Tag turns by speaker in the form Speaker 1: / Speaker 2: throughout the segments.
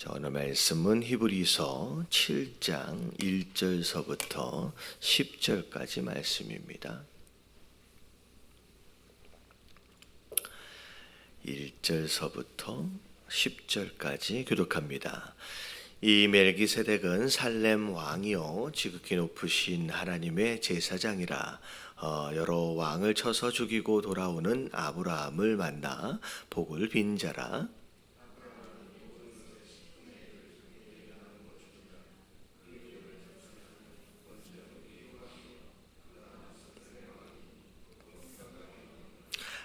Speaker 1: 자, 오늘 말씀은 히브리서 7장 1절서부터 10절까지 말씀입니다. 1절서부터 10절까지 교독합니다. 이 멜기세덱은 살렘 왕이요 지극히 높으신 하나님의 제사장이라 어, 여러 왕을 쳐서 죽이고 돌아오는 아브라함을 만나 복을 빈 자라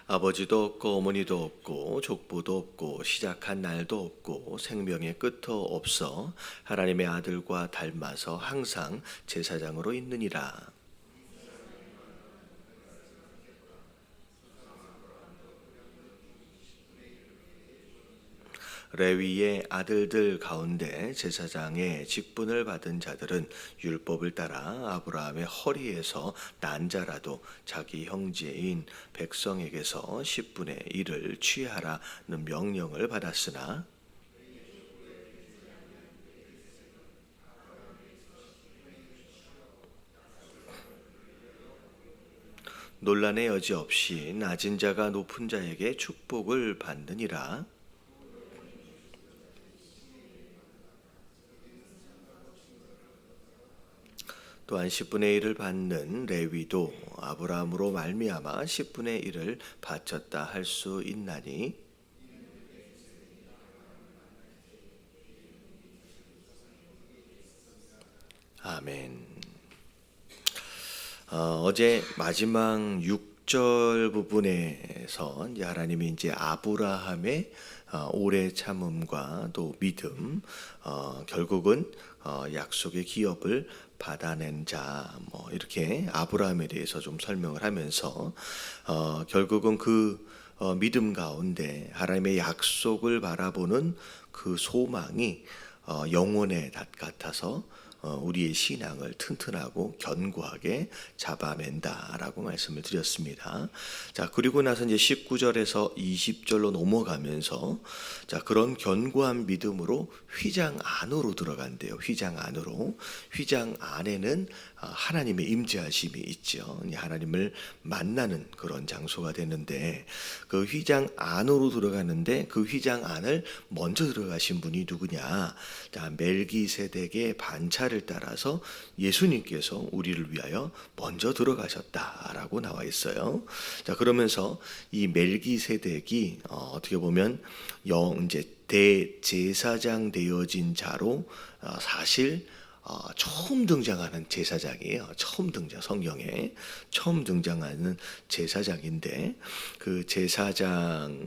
Speaker 1: 아버지도 없고 어머니도 없고 족보도 없고 시작한 날도 없고 생명의 끝도 없어 하나님의 아들과 닮아서 항상 제사장으로 있느니라. 레위의 아들들 가운데 제사장의 직분을 받은 자들은 율법을 따라 아브라함의 허리에서 난 자라도 자기 형제인 백성에게서 10분의 1을 취하라는 명령을 받았으나 논란의 여지 없이 낮은 자가 높은 자에게 축복을 받느니라. 또한 10분의 1을 받는 레위도 아브라함으로 말미암아 10분의 1을 바쳤다 할 수 있나니 아멘. 어, 제 마지막 6절 부분에서 이제 하나님이 이제 아브라함의 어, 오래 참음과 또 믿음, 어, 결국은 어, 약속의 기업을 받아낸 자, 뭐 이렇게 아브라함에 대해서 좀 설명을 하면서 어, 결국은 그 어, 믿음 가운데 하나님의 약속을 바라보는 그 소망이 어, 영혼의 닷 같아서 어, 우리의 신앙을 튼튼하고 견고하게 잡아맨다라고 말씀을 드렸습니다. 자, 그리고 나서 이제 19절에서 20절로 넘어가면서 자, 그런 견고한 믿음으로 휘장 안으로 들어간대요. 휘장 안으로. 휘장 안에는 어, 하나님의 임재하심이 있죠. 하나님을 만나는 그런 장소가 되는데 그 휘장 안으로 들어가는데 그 휘장 안을 먼저 들어가신 분이 누구냐? 자, 멜기세덱의 반차를 따라서 예수님께서 우리를 위하여 먼저 들어가셨다라고 나와 있어요. 자, 그러면서 이 멜기세덱이 어, 어떻게 보면 영 이제 대제사장 되어진 자로 어, 사실 어, 처음 등장하는 제사장이에요. 처음 등장 성경에 처음 등장하는 제사장인데 그 제사장으로서의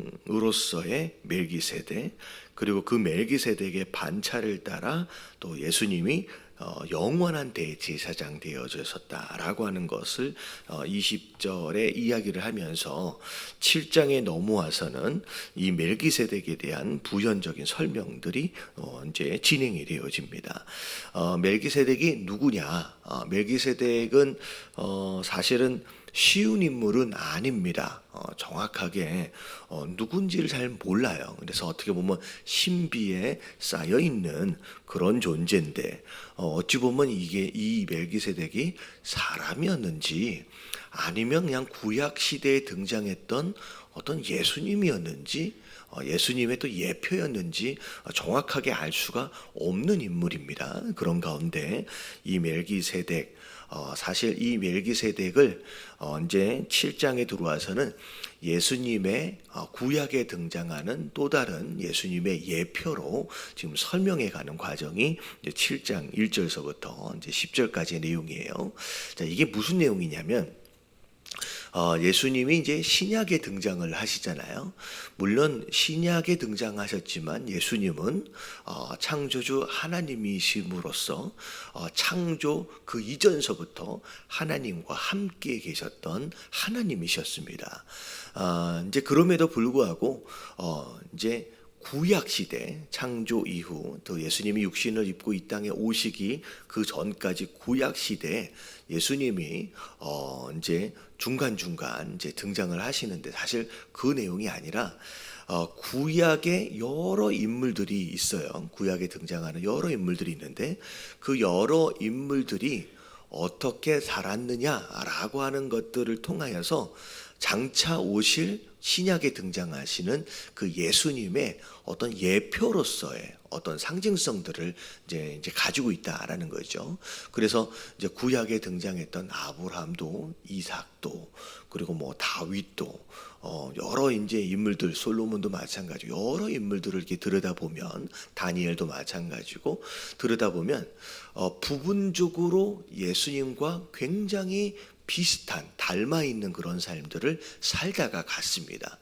Speaker 1: 멜기세덱 그리고 그 멜기세덱의 반차를 따라 또 예수님이 어, 영원한 대제사장 되어졌었다라고 하는 것을 어, 20절에 이야기를 하면서 7장에 넘어와서는 이 멜기세덱에 대한 부연적인 설명들이 어, 이제 진행이 되어집니다. 어, 멜기세덱이 누구냐? 어, 멜기세덱은 어, 사실은 쉬운 인물은 아닙니다. 어, 정확하게 어, 누군지를 잘 몰라요. 그래서 어떻게 보면 신비에 쌓여 있는 그런 존재인데 어, 어찌 보면 이게 이 멜기세덱이 사람이었는지 아니면 그냥 구약 시대에 등장했던 어떤 예수님이었는지 어, 예수님의 또 예표였는지 어, 정확하게 알 수가 없는 인물입니다. 그런 가운데 이 멜기세덱 어, 사실 이 멜기세덱을 어, 이제 7장에 들어와서는 예수님의 어, 구약에 등장하는 또 다른 예수님의 예표로 지금 설명해 가는 과정이 이제 7장 1절서부터 이제 10절까지의 내용이에요. 자, 이게 무슨 내용이냐면 어, 예수님이 이제 신약에 등장을 하시잖아요. 물론 신약에 등장하셨지만 예수님은 어, 창조주 하나님이심으로써 어, 창조 그 이전서부터 하나님과 함께 계셨던 하나님이셨습니다. 어, 이제 그럼에도 불구하고 어, 이제 구약 시대 창조 이후 또 예수님이 육신을 입고 이 땅에 오시기 그 전까지 구약 시대 예수님이 어 이제 중간 중간 이제 등장을 하시는데 사실 그 내용이 아니라 어, 구약에 여러 인물들이 있어요. 구약에 등장하는 여러 인물들이 있는데 그 여러 인물들이 어떻게 살았느냐라고 하는 것들을 통하여서 장차 오실 신약에 등장하시는 그 예수님의 어떤 예표로서의 어떤 상징성들을 이제 이제 가지고 있다라는 거죠. 그래서 이제 구약에 등장했던 아브라함도 이삭도 그리고 뭐 다윗도 어 여러 이제 인물들 솔로몬도 마찬가지 여러 인물들을 이렇게 들여다 보면 다니엘도 마찬가지고 들여다 보면 어 부분적으로 예수님과 굉장히 비슷한 닮아 있는 그런 삶들을 살다가 갔습니다.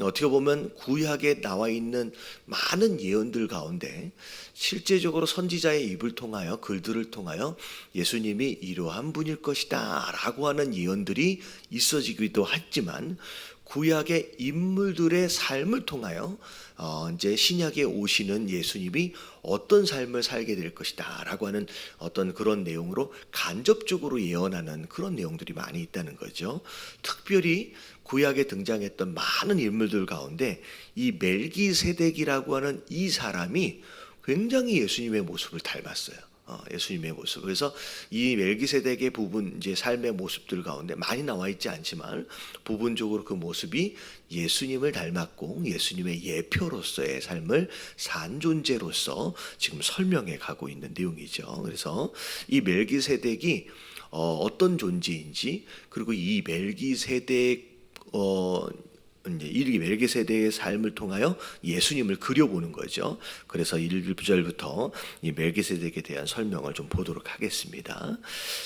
Speaker 1: 어떻게 보면 구약에 나와 있는 많은 예언들 가운데 실제적으로 선지자의 입을 통하여 글들을 통하여 예수님이 이러한 분일 것이다라고 하는 예언들이 있어지기도 했지만 구약의 인물들의 삶을 통하여 어, 이제 신약에 오시는 예수님이 어떤 삶을 살게 될 것이다라고 하는 어떤 그런 내용으로 간접적으로 예언하는 그런 내용들이 많이 있다는 거죠. 특별히 구약에 등장했던 많은 인물들 가운데 이 멜기세덱이라고 하는 이 사람이 굉장히 예수님의 모습을 닮았어요. 어, 예수님의 모습. 그래서 이 멜기세덱의 부분 이제 삶의 모습들 가운데 많이 나와 있지 않지만 부분적으로 그 모습이 예수님을 닮았고 예수님의 예표로서의 삶을 산 존재로서 지금 설명해 가고 있는 내용이죠. 그래서 이 멜기세덱이 어, 어떤 존재인지 그리고 이 멜기세덱 어 이제 이 멜기세덱의 삶을 통하여 예수님을 그려보는 거죠. 그래서 1절부터 이 멜기세덱에 대한 설명을 좀 보도록 하겠습니다.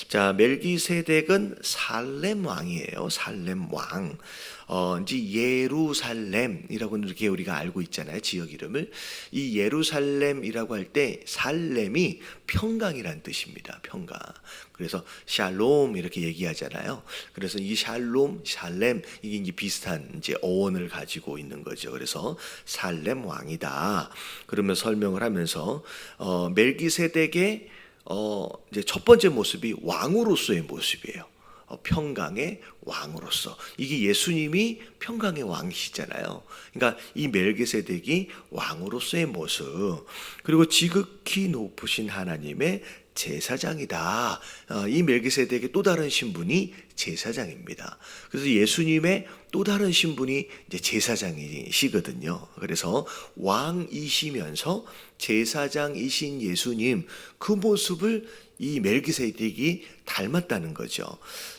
Speaker 1: 자, 멜기세덱은 살렘 왕이에요. 살렘 왕. 어, 이제 예루살렘이라고 이렇게 우리가 알고 있잖아요. 지역 이름을. 이 예루살렘이라고 할 때 살렘이 평강이란 뜻입니다. 평강. 그래서 샬롬 이렇게 얘기하잖아요. 그래서 이 샬롬, 샬렘 이게 이제 비슷한 이제 어원을 가지고 있는 거죠. 그래서 살렘 왕이다. 그러면 설명을 하면서 어, 멜기세덱의 어, 이제 첫 번째 모습이 왕으로서의 모습이에요. 어, 평강의 왕으로서 이게 예수님이 평강의 왕이시잖아요. 그러니까 이 멜기세덱이 왕으로서의 모습 그리고 지극히 높으신 하나님의 제사장이다. 어, 이 멜기세덱의 또 다른 신분이 제사장입니다. 그래서 예수님의 또 다른 신분이 이제 제사장이시거든요. 그래서 왕이시면서 제사장이신 예수님 그 모습을 이 멜기세덱이 닮았다는 거죠.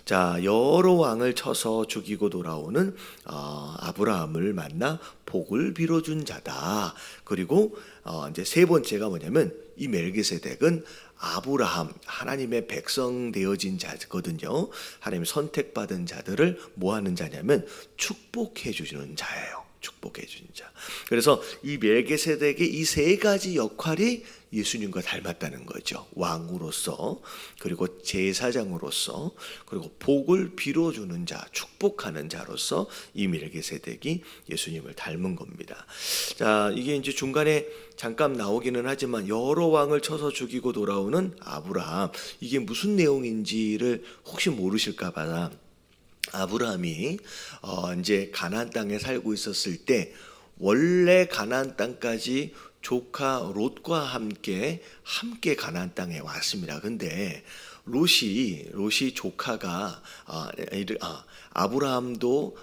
Speaker 1: 자, 여러 왕을 쳐서 죽이고 돌아오는 어, 아브라함을 만나 복을 빌어준 자다. 그리고 어, 이제 세 번째가 뭐냐면 이 멜기세덱은 아브라함 하나님의 백성 되어진 자거든요. 하나님 선택받은 자들을 뭐 하는 자냐면 축복해 주시는 자예요. 축복해 주는 자. 그래서 이 멜기세덱의 이 세 가지 역할이 예수님과 닮았다는 거죠. 왕으로서 그리고 제사장으로서 그리고 복을 빌어 주는 자, 축복하는 자로서 이 멜기세덱이 예수님을 닮은 겁니다. 자, 이게 이제 중간에 잠깐 나오기는 하지만 여러 왕을 쳐서 죽이고 돌아오는 아브라함 이게 무슨 내용인지를 혹시 모르실까 봐 아브라함이 어 이제 가나안 땅에 살고 있었을 때 원래 가나안 땅까지 조카 롯과 함께 함께 가나안 땅에 왔습니다. 근데 롯이 롯이 조카가 아, 이르- 아, 아브라함도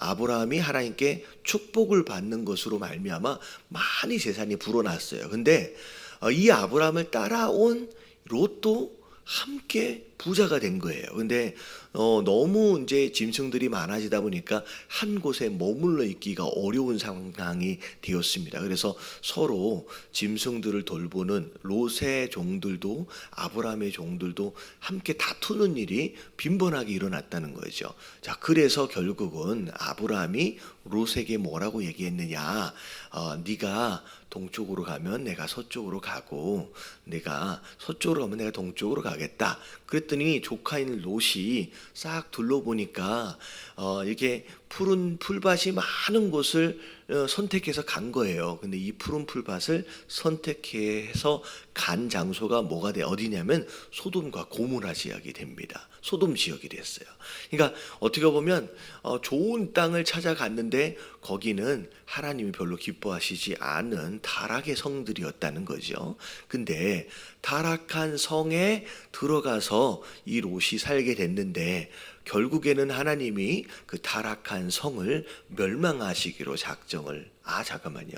Speaker 1: 아브라함이 하나님께 축복을 받는 것으로 말미암아 많이 재산이 불어났어요. 근데 어, 이 아브라함을 따라온 롯도 함께 부자가 된 거예요. 근데 어, 너무 이제 짐승들이 많아지다 보니까 한 곳에 머물러 있기가 어려운 상황이 되었습니다. 그래서 서로 짐승들을 돌보는 롯의 종들도 아브라함의 종들도 함께 다투는 일이 빈번하게 일어났다는 거죠. 자, 그래서 결국은 아브라함이 롯에게 뭐라고 얘기했느냐? 어, 네가 동쪽으로 가면 내가 서쪽으로 가고 내가 서쪽으로 가면 내가 동쪽으로 가겠다. 그랬더니 조카인 롯이 싹 둘러보니까 어, 이게 푸른 풀밭이 많은 곳을 어, 선택해서 간 거예요. 근데 이 푸른 풀밭을 선택해서 간 장소가 뭐가 돼 어디냐면 소돔과 고모라 지역이 됩니다. 소돔 지역이 됐어요. 그러니까 어떻게 보면 어, 좋은 땅을 찾아갔는데 거기는 하나님이 별로 기뻐하시지 않은 타락의 성들이었다는 거죠. 근데 타락한 성에 들어가서 이 롯이 살게 됐는데 결국에는 하나님이 그 타락한 성을 멸망하시기로 작정을 아 잠깐만요.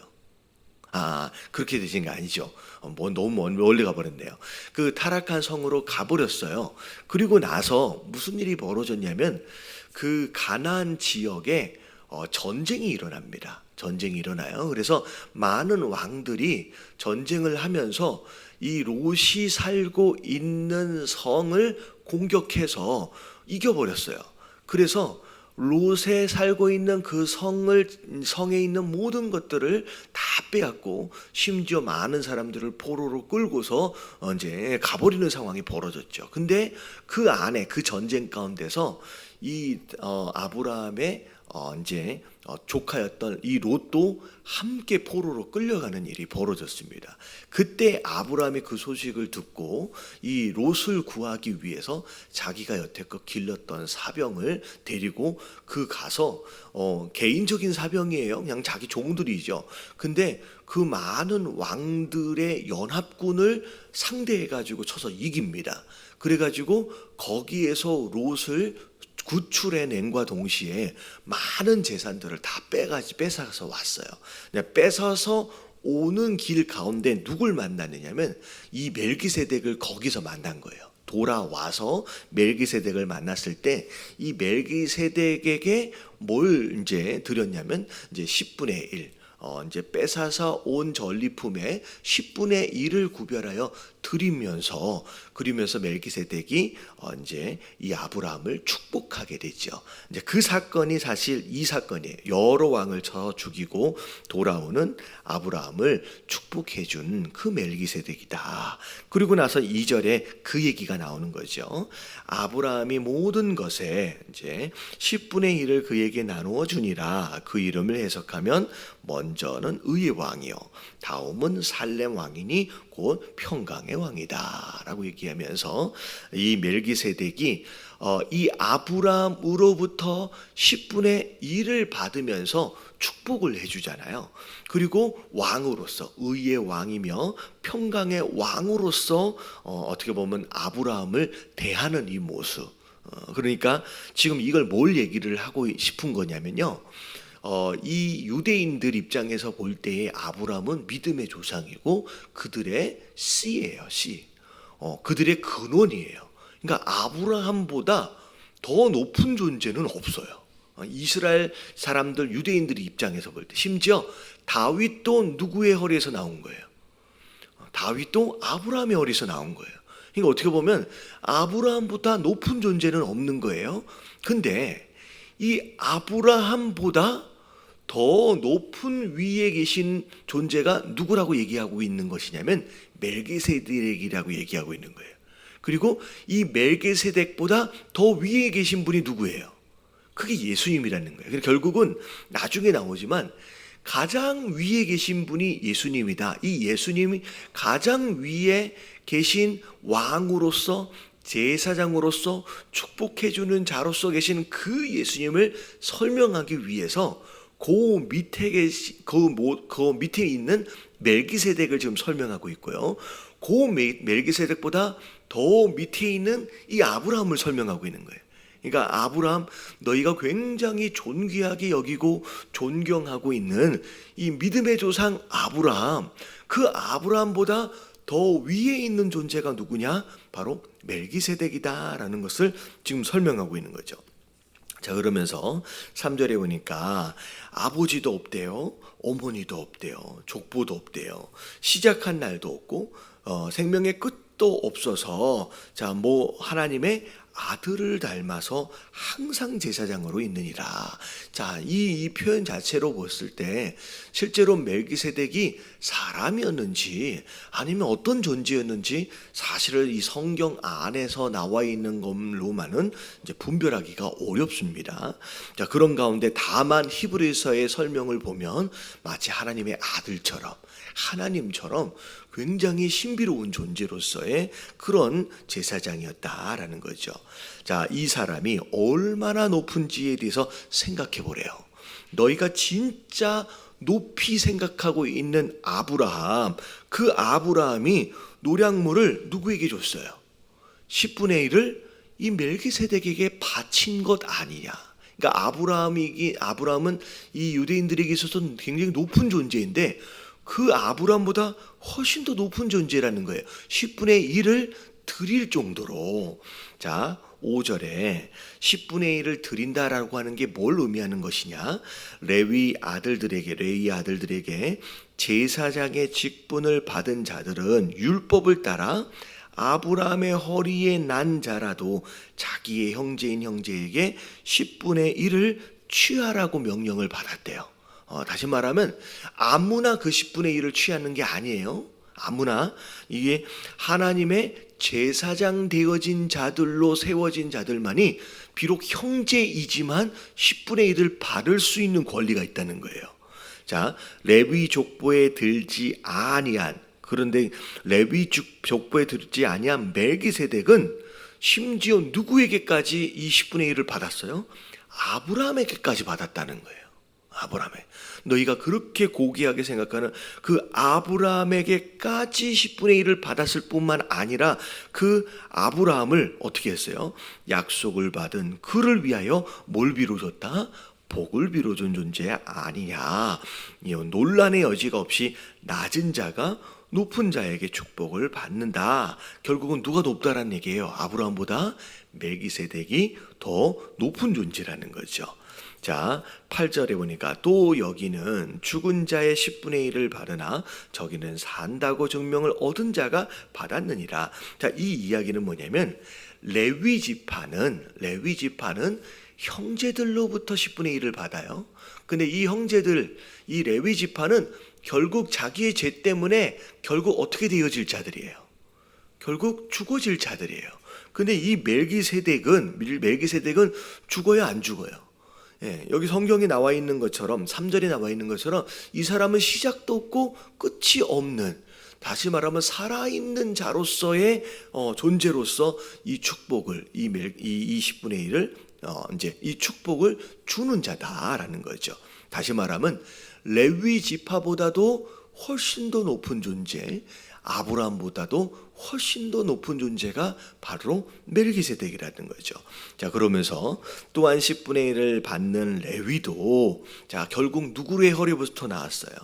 Speaker 1: 아 그렇게 되신 거 아니죠? 어, 뭐 너무 먼- 멀리 가버렸네요. 그 타락한 성으로 가버렸어요. 그리고 나서 무슨 일이 벌어졌냐면 그 가나안 지역에 어, 전쟁이 일어납니다. 전쟁이 일어나요. 그래서 많은 왕들이 전쟁을 하면서 이 롯이 살고 있는 성을 공격해서 이겨버렸어요. 그래서 롯에 살고 있는 그 성을 성에 있는 모든 것들을 다 빼앗고 심지어 많은 사람들을 포로로 끌고서 어, 이제 가버리는 상황이 벌어졌죠. 근데 그 안에 그 전쟁 가운데서 이 어, 아브라함의 어, 이제 어, 조카였던 이 롯도 함께 포로로 끌려가는 일이 벌어졌습니다. 그때 아브라함이 그 소식을 듣고 이 롯을 구하기 위해서 자기가 여태껏 길렀던 사병을 데리고 그 가서 어, 개인적인 사병이에요. 그냥 자기 종들이죠. 근데 그 많은 왕들의 연합군을 상대해 가지고 쳐서 이깁니다. 그래 가지고 거기에서 롯을 구출해낸과 동시에 많은 재산들을 다 빼가지 뺏어서 왔어요. 뺏어서 오는 길 가운데 누굴 만났느냐면 이 멜기세덱을 거기서 만난 거예요. 돌아와서 멜기세덱을 만났을 때 이 멜기세덱에게 뭘 이제 드렸냐면 이제 10분의 1 어, 이제 뺏어서 온 전리품의 10분의 1을 구별하여 드리면서 그리면서 멜기세덱이 어, 이제 이 아브라함을 축복하게 되죠. 이제 그 사건이 사실 이 사건이에요. 여러 왕을 쳐 죽이고 돌아오는 아브라함을 축복해 준 그 멜기세덱이다. 그리고 나서 2절에 그 얘기가 나오는 거죠. 아브라함이 모든 것에 이제 10분의 1을 그에게 나누어 주니라. 그 이름을 해석하면 먼저는 의의 왕이요. 다음은 살렘 왕이니 곧 평강의 왕이다라고 얘기하면서 이 멜기세덱이 어, 이 아브라함으로부터 10분의 1을 받으면서 축복을 해주잖아요. 그리고 왕으로서 의의 왕이며 평강의 왕으로서 어, 어떻게 보면 아브라함을 대하는 이 모습. 어, 그러니까 지금 이걸 뭘 얘기를 하고 싶은 거냐면요. 어, 이 유대인들 입장에서 볼 때의 아브라함은 믿음의 조상이고 그들의 씨예요, 씨. 어, 그들의 근원이에요. 그러니까 아브라함보다 더 높은 존재는 없어요. 어, 이스라엘 사람들 유대인들 입장에서 볼 때 심지어 다윗도 누구의 허리에서 나온 거예요? 어, 다윗도 아브라함의 허리에서 나온 거예요. 그러니까 어떻게 보면 아브라함보다 높은 존재는 없는 거예요. 근데 이 아브라함보다 더 높은 위에 계신 존재가 누구라고 얘기하고 있는 것이냐면 멜기세덱이라고 얘기하고 있는 거예요. 그리고 이 멜기세덱보다 더 위에 계신 분이 누구예요? 그게 예수님이라는 거예요. 결국은 나중에 나오지만 가장 위에 계신 분이 예수님이다. 이 예수님이 가장 위에 계신 왕으로서 제사장으로서 축복해주는 자로서 계신 그 예수님을 설명하기 위해서 그 밑에 그, 모, 그 밑에 있는 멜기세덱을 지금 설명하고 있고요. 그 멜- 멜기세덱보다 더 밑에 있는 이 아브라함을 설명하고 있는 거예요. 그러니까 아브라함 너희가 굉장히 존귀하게 여기고 존경하고 있는 이 믿음의 조상 아브라함 그 아브라함보다 더 위에 있는 존재가 누구냐? 바로 멜기세덱이다라는 것을 지금 설명하고 있는 거죠. 자 그러면서 3절에 보니까 아버지도 없대요. 어머니도 없대요. 족보도 없대요. 시작한 날도 없고 어, 생명의 끝도 없어서 자 뭐 하나님의 아들을 닮아서 항상 제사장으로 있느니라. 자, 이, 이 표현 자체로 봤을 때 실제로 멜기세덱이 사람이었는지 아니면 어떤 존재였는지 사실을 이 성경 안에서 나와 있는 것로만은 이제 분별하기가 어렵습니다. 자, 그런 가운데 다만 히브리서의 설명을 보면 마치 하나님의 아들처럼 하나님처럼 굉장히 신비로운 존재로서의 그런 제사장이었다라는 거죠. 자, 이 사람이 얼마나 높은지에 대해서 생각해 보래요. 너희가 진짜 높이 생각하고 있는 아브라함, 그 아브라함이 노량물을 누구에게 줬어요? 10분의 1을 이 멜기세덱에게 바친 것 아니냐. 그러니까 아브라함이 아브라함은 이 유대인들에게 있어서는 굉장히 높은 존재인데 그 아브라함보다 훨씬 더 높은 존재라는 거예요. 10분의 1을 드릴 정도로 자 5절에 10분의 1을 드린다라고 하는 게 뭘 의미하는 것이냐? 레위 아들들에게 레위 아들들에게 제사장의 직분을 받은 자들은 율법을 따라 아브라함의 허리에 난 자라도 자기의 형제인 형제에게 10분의 1을 취하라고 명령을 받았대요. 어, 다시 말하면 아무나 그 10분의 1을 취하는 게 아니에요. 아무나 이게 하나님의 제사장 되어진 자들로 세워진 자들만이 비록 형제이지만 10분의 1을 받을 수 있는 권리가 있다는 거예요. 자, 레위 족보에 들지 아니한 그런데 레위 족보에 들지 아니한 멜기세덱은 심지어 누구에게까지 이 10분의 1을 받았어요? 아브라함에게까지 받았다는 거예요. 아브라함에 너희가 그렇게 고귀하게 생각하는 그 아브라함에게까지 10분의 1을 받았을 뿐만 아니라 그 아브라함을 어떻게 했어요? 약속을 받은 그를 위하여 뭘 비로줬다? 복을 비로준 존재 아니냐. 이 논란의 여지가 없이 낮은 자가 높은 자에게 축복을 받는다. 결국은 누가 높다라는 얘기예요. 아브라함보다 멜기세덱이 더 높은 존재라는 거죠. 자, 8절에 보니까 또 여기는 죽은 자의 10분의 1을 받으나 저기는 산다고 증명을 얻은 자가 받았느니라. 자, 이 이야기는 뭐냐면 레위 지파는 레위 지파는 형제들로부터 10분의 1을 받아요. 근데 이 형제들 이 레위 지파는 결국 자기의 죄 때문에 결국 어떻게 되어질 자들이에요. 결국 죽어질 자들이에요. 근데 이 멜기세덱은 멜기세덱은 죽어요 안 죽어요? 예, 여기 성경에 나와 있는 것처럼 3절에 나와 있는 것처럼 이 사람은 시작도 없고 끝이 없는 다시 말하면 살아있는 자로서의 어, 존재로서 이 축복을 이, 멜, 이 20분의 1을 어, 이제 이 축복을 주는 자다라는 거죠. 다시 말하면 레위 지파보다도 훨씬 더 높은 존재, 아브라함보다도 훨씬 더 높은 존재가 바로 멜기세덱이라는 거죠. 자, 그러면서 또한 10분의 1을 받는 레위도 자, 결국 누구의 허리부터 나왔어요?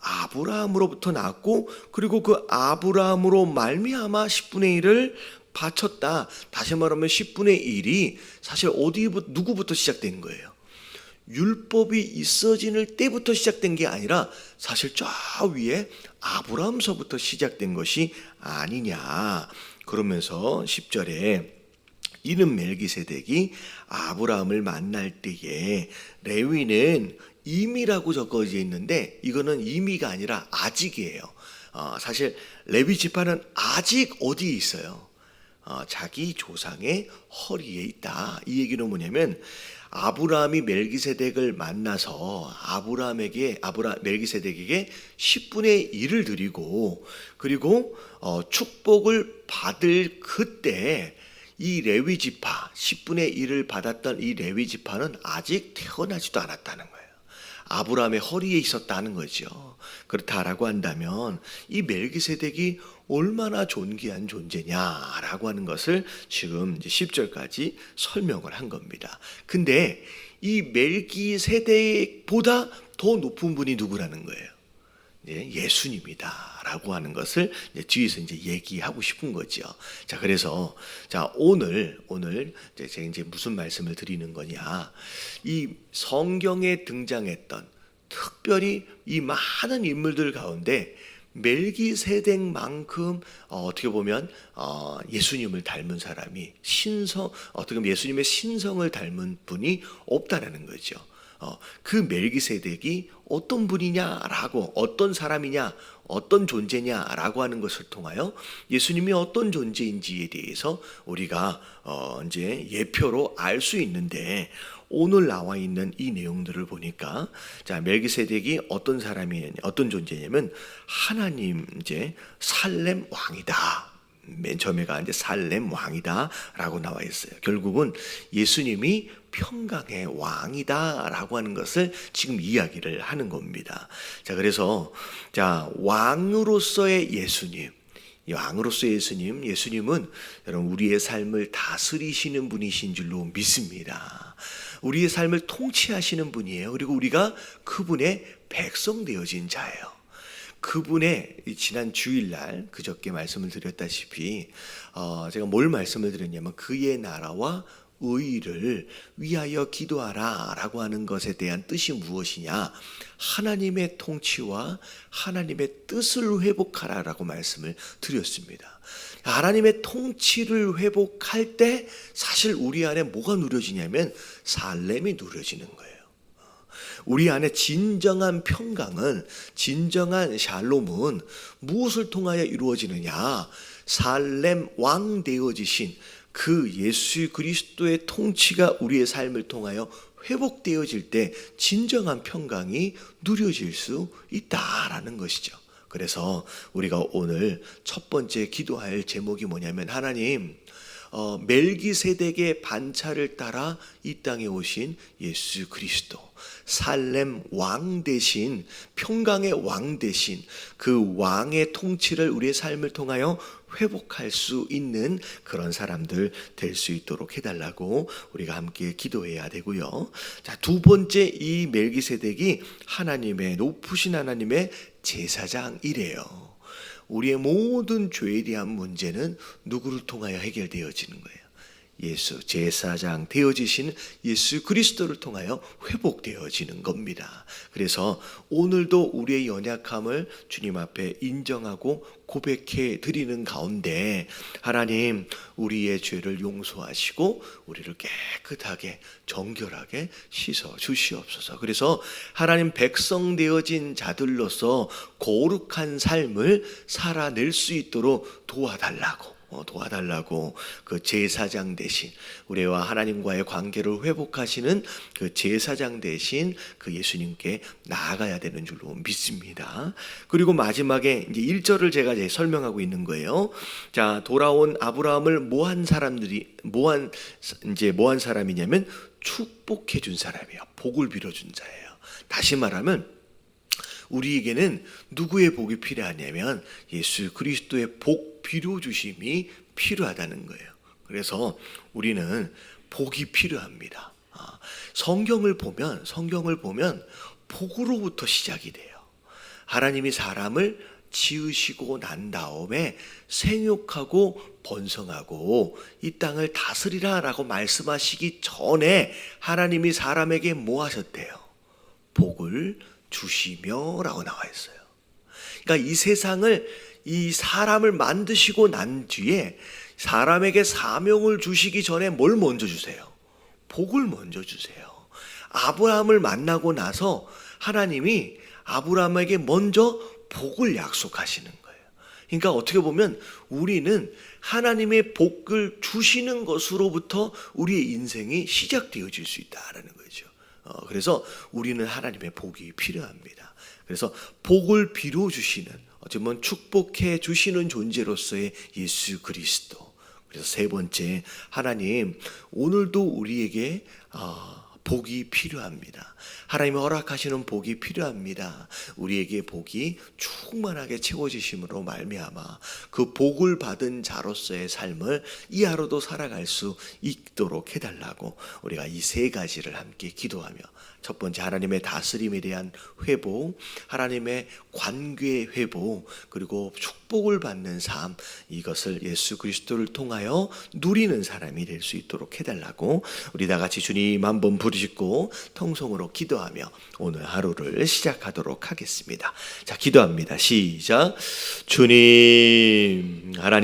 Speaker 1: 아브라함으로부터 나왔고 그리고 그 아브라함으로 말미암아 10분의 1을 바쳤다. 다시 말하면 10분의 1이 사실 어디부터 누구부터 시작된 거예요? 율법이 있어지는 때부터 시작된 게 아니라 사실 저 위에 아브라함서부터 시작된 것이 아니냐. 그러면서 10절에 이는 멜기세덱이 아브라함을 만날 때에 레위는 임이라고 적어져 있는데 이거는 임이가 아니라 아직이에요. 어, 사실 레위 지파는 아직 어디에 있어요? 어, 자기 조상의 허리에 있다. 이 얘기는 뭐냐면 아브라함이 멜기세덱을 만나서 아브라함에게 아브라 멜기세덱에게 10분의 1을 드리고 그리고 어, 축복을 받을 그때 이 레위 지파 10분의 1을 받았던 이 레위 지파는 아직 태어나지도 않았다는 거예요. 아브라함의 허리에 있었다는 거죠. 그렇다라고 한다면 이 멜기세덱이 얼마나 존귀한 존재냐라고 하는 것을 지금 이제 10절까지 설명을 한 겁니다. 근데 이 멜기세덱보다 더 높은 분이 누구라는 거예요? 예, 예수님이다라고 하는 것을 뒤에서 이제 얘기하고 싶은 거죠. 자, 그래서 자 오늘 오늘 이제 제가 이제 무슨 말씀을 드리는 거냐? 이 성경에 등장했던 특별히 이 많은 인물들 가운데 멜기세덱만큼 어, 어떻게 보면 어, 예수님을 닮은 사람이 신성 어떻게 보면 예수님의 신성을 닮은 분이 없다라는 거죠. 어, 그 멜기세덱이 어떤 분이냐라고 어떤 사람이냐 어떤 존재냐라고 하는 것을 통하여 예수님이 어떤 존재인지에 대해서 우리가 어, 이제 예표로 알 수 있는데 오늘 나와 있는 이 내용들을 보니까 자 멜기세덱이 어떤 사람이 어떤 존재냐면 하나님 이제 살렘 왕이다. 맨 처음에가 이제 살렘 왕이다라고 나와 있어요. 결국은 예수님이 평강의 왕이다라고 하는 것을 지금 이야기를 하는 겁니다. 자 그래서 자 왕으로서의 예수님. 이 왕으로서의 예수님, 예수님은 여러분 우리의 삶을 다스리시는 분이신 줄로 믿습니다. 우리의 삶을 통치하시는 분이에요. 그리고 우리가 그분의 백성 되어진 자예요. 그분의 이 지난 주일날 그저께 말씀을 드렸다시피 어, 제가 뭘 말씀을 드렸냐면 그의 나라와 의를 위하여 기도하라라고 하는 것에 대한 뜻이 무엇이냐? 하나님의 통치와 하나님의 뜻을 회복하라라고 말씀을 드렸습니다. 하나님의 통치를 회복할 때 사실 우리 안에 뭐가 누려지냐면 살렘이 누려지는 거예요. 우리 안에 진정한 평강은 진정한 샬롬은 무엇을 통하여 이루어지느냐? 살렘 왕 되어지신 그 예수 그리스도의 통치가 우리의 삶을 통하여 회복되어질 때 진정한 평강이 누려질 수 있다라는 것이죠. 그래서 우리가 오늘 첫 번째 기도할 제목이 뭐냐면 하나님 어, 멜기세덱의 반차를 따라 이 땅에 오신 예수 그리스도 살렘 왕 대신 평강의 왕 대신 그 왕의 통치를 우리의 삶을 통하여 회복할 수 있는 그런 사람들 될 수 있도록 해달라고 우리가 함께 기도해야 되고요. 자, 두 번째 이 멜기세덱이 하나님의 높으신 하나님의 제사장이래요. 우리의 모든 죄에 대한 문제는 누구를 통하여 해결되어지는 거예요. 예수 제사장 되어지신 예수 그리스도를 통하여 회복되어지는 겁니다. 그래서 오늘도 우리의 연약함을 주님 앞에 인정하고 고백해 드리는 가운데 하나님 우리의 죄를 용서하시고 우리를 깨끗하게 정결하게 씻어 주시옵소서. 그래서 하나님 백성 되어진 자들로서 거룩한 삶을 살아낼 수 있도록 도와달라고 어, 도와달라고 그 제사장 대신 우리와 하나님과의 관계를 회복하시는 그 제사장 대신 그 예수님께 나아가야 되는 줄로 믿습니다. 그리고 마지막에 이제 1절을 제가 이제 설명하고 있는 거예요. 자, 돌아온 아브라함을 뭐한 사람들이 뭐한 이제 뭐한 사람이냐면 축복해 준 사람이에요. 복을 빌어 준 자예요. 다시 말하면 우리에게는 누구의 복이 필요하냐면 예수 그리스도의 복 빌어 주심이 필요하다는 거예요. 그래서 우리는 복이 필요합니다. 아, 성경을 보면 성경을 보면 복으로부터 시작이 돼요. 하나님이 사람을 지으시고 난 다음에 생육하고 번성하고 이 땅을 다스리라라고 말씀하시기 전에 하나님이 사람에게 뭐 하셨대요? 복을 주시며라고 나와 있어요. 그러니까 이 세상을 이 사람을 만드시고 난 뒤에 사람에게 사명을 주시기 전에 뭘 먼저 주세요? 복을 먼저 주세요. 아브라함을 만나고 나서 하나님이 아브라함에게 먼저 복을 약속하시는 거예요. 그러니까 어떻게 보면 우리는 하나님의 복을 주시는 것으로부터 우리의 인생이 시작되어질 수 있다라는 거죠. 어, 그래서 우리는 하나님의 복이 필요합니다. 그래서 복을 빌어 주시는 어쩌면 축복해 주시는 존재로서의 예수 그리스도. 그래서 세 번째 하나님 오늘도 우리에게 어, 복이 필요합니다. 하나님이 허락하시는 복이 필요합니다. 우리에게 복이 충만하게 채워지심으로 말미암아 그 복을 받은 자로서의 삶을 이 하루도 살아갈 수 있도록 해달라고 우리가 이 세 가지를 함께 기도하며 첫 번째 하나님의 다스림에 대한 회복, 하나님의 관계의 회복, 그리고 축복을 받는 삶 이것을 예수 그리스도를 통하여 누리는 사람이 될 수 있도록 해달라고 우리 다 같이 주님 한번 부르짖고 통성으로 기도하며 오늘 하루를 시작하도록 하겠습니다. 자, 기도합니다. 시작. 주님, 하나님